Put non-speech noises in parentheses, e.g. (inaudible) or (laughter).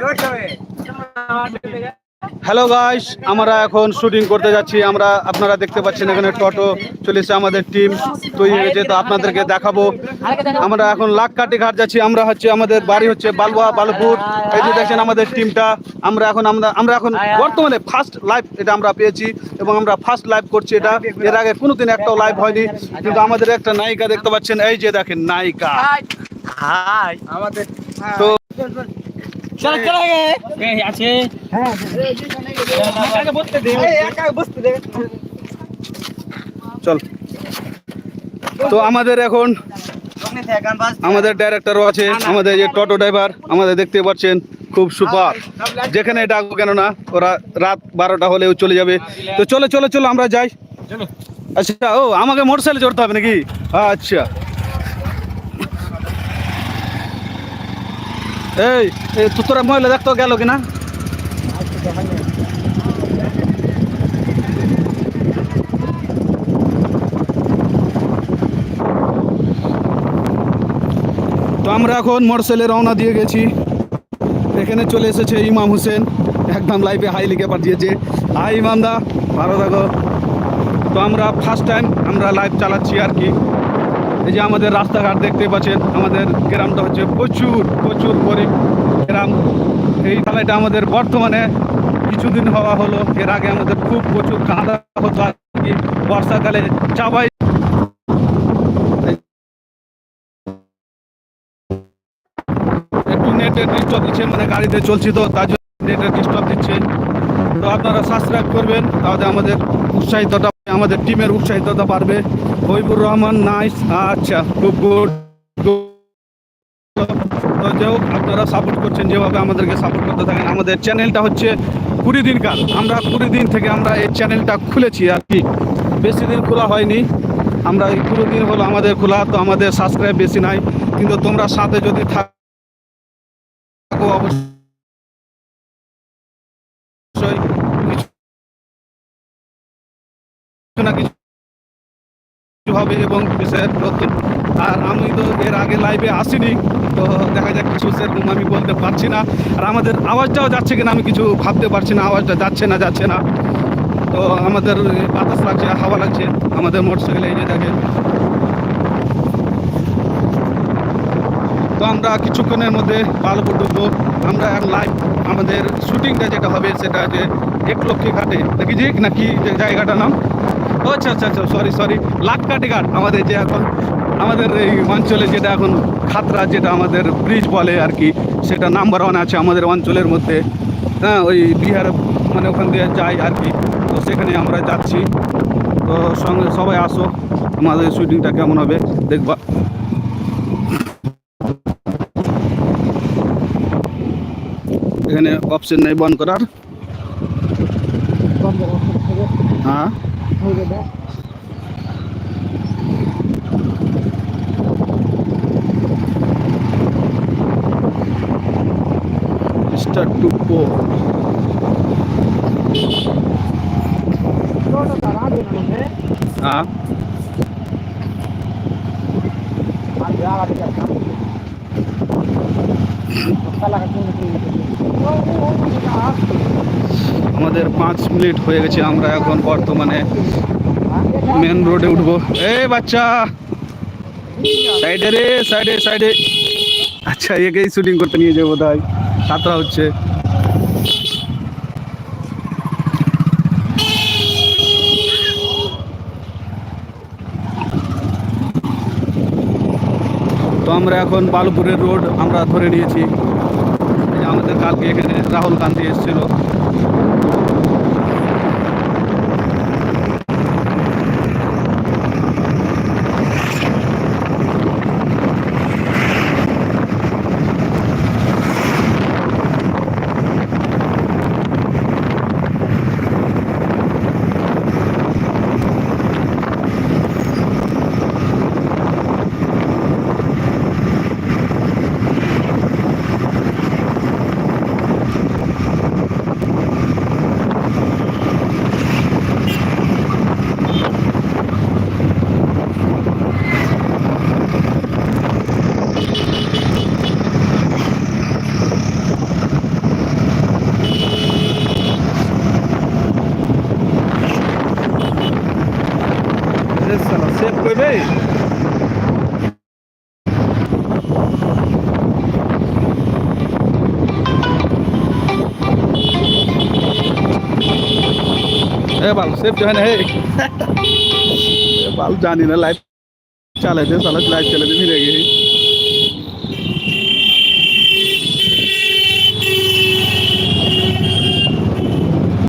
দৌড়াবে hello guys আমরা এখন শুটিং করতে যাচ্ছি। আমরা আপনারা দেখতে পাচ্ছেন এখানে টোটো চলেছে আমাদের টিম তৈরি হয়েছে। তো আপনাদেরকে দেখাবো। আমরা এখন লাখকাটি ঘাট যাচ্ছি। আমরা হচ্ছে আমাদের বাড়ি হচ্ছে বালুয়া বালুপুর। এই যে দেখছেন আমাদের টিমটা আমরা এখন আমরা আমরা এখন বর্তমানে ফার্স্ট লাইভ এটা আমরা পেয়েছি এবং আমরা ফার্স্ট লাইভ করছি এটা। এর আগে কোনোদিন একটাও লাইভ হয়নি। কিন্তু আমাদের একটা নায়িকা দেখতে পাচ্ছেন। এই যে দেখেন নায়িকা। তো আছে। চল। তো আমাদের এখন আমাদের ডাইরেক্টরও আছে আমাদের যে টোটো ড্রাইভার আমাদের দেখতে পাচ্ছেন খুব সুপার। যেখানে ডাকবো কেননা ওরা রাত বারোটা হলেও চলে যাবে। তো চলো চলো চলো আমরা যাই। আচ্ছা ও আমাকে মোটর সাইকেলে চড়তে হবে নাকি? আচ্ছা। এই এই তো তোরা মহিলা দেখতো গেল কিনা? তো আমরা এখন মোটরসাইকেলে রওনা দিয়ে গেছি। এখানে চলে এসেছে ইমাম হোসেন, একদম লাইভে হাই লিখে পাঠিয়েছে। হাই ইমামদা ভালো থাকো। তো আমরা ফার্স্ট টাইম আমরা লাইভ চালাচ্ছি আর কি। এই যে আমাদের রাস্তাঘাট দেখতে পাচ্ছেন, আমাদের গ্রামটা হচ্ছে প্রচুর প্রচুর গরিব গ্রাম। এই তালাইটা আমাদের বর্তমানে কিছুদিন হওয়া হলো, এর আগে আমাদের খুব প্রচুর কাঁদা হতো আর কি, বর্ষাকালে চাবাই একটু নেটের ডিস্টার্ব দিচ্ছে মানে গাড়িতে চলছি তো, তার জন্য নেটের ডিস্টার্ব দিচ্ছে। তো আপনারা সাবস্ক্রাইব করবেন, তাহলে আমাদের উৎসাহিতটা আমাদের টিমের উৎসাহিততা বাড়বে। হবিবুর রহমান নাইস আচ্ছা খুব গুড যাই হোক, আপনারা সাপোর্ট করছেন যেভাবে আমাদেরকে সাপোর্ট করতে থাকেন। আমাদের চ্যানেলটা হচ্ছে কুড়ি দিন কাল। আমরা কুড়ি দিন থেকে আমরা এই চ্যানেলটা খুলেছি আর কি। বেশি দিন খোলা হয়নি। আমরা এই কুড়ি দিন হলো আমাদের খোলা, তো আমাদের সাবস্ক্রাইব বেশি নাই। কিন্তু তোমরা সাথে যদি থাকো অবশ্যই কিছু না কিছু হবে এবং আর আমি তো এর আগে লাইভে আসিনি, তো দেখা যাক কিছু সেরকম আমি বলতে পারছি না। আর আমাদের আওয়াজটাও যাচ্ছে কিনা আমি কিছু ভাবতে পারছি না, আওয়াজটা যাচ্ছে না যাচ্ছে না। তো আমাদের বাতাস লাগছে, হাওয়া লাগছে, আমাদের মোটরসাইকেলে এই যে দেখেন। আমরা কিছুক্ষণের মধ্যে বালপুর ঢুকবো। আমরা লাইভ আমাদের শুটিংটা যেটা হবে সেটা যে একলক্ষী ঘাটে। নাকি যে নাকি জায়গাটার নাম? আচ্ছা আচ্ছা আচ্ছা সরি সরি লাখকাটি ঘাট, আমাদের যে এখন, আমাদের এই অঞ্চলে যেটা এখন খাতরা, যেটা আমাদের ব্রিজ বলে আর কি, সেটা নাম্বার ওয়ান আছে আমাদের অঞ্চলের মধ্যে। হ্যাঁ ওই বিহার মানে ওখান দিয়ে যাই আর কি। তো সেখানে আমরা যাচ্ছি। তো সঙ্গে সবাই আসো আমাদের শুটিংটা কেমন হবে, দেখবা। এখানে অপশন নেই বন্ধ করার। হ্যাঁ। স্টার্ট টু গো হ্যাঁ। আমাদের পাঁচ মিনিট হয়ে গেছে, আমরা এখন বর্তমানে মেন রোডে উঠবো। এ বাচ্চা! সাইডে রে সাইডে সাইডে আচ্ছা একেই শুটিং করতে নিয়ে যাব, তাই। সাতটা হচ্ছে। তো আমরা এখন বালুপুরের রোড আমরা ধরে নিয়েছি। আমাদের কালকে এখানে রাহুল গান্ধী এসেছিল। है बाल, सेफ़ जो है ना (laughs) बाल जानी ना लाइफ चले थे साला लाइट चले भी रह गई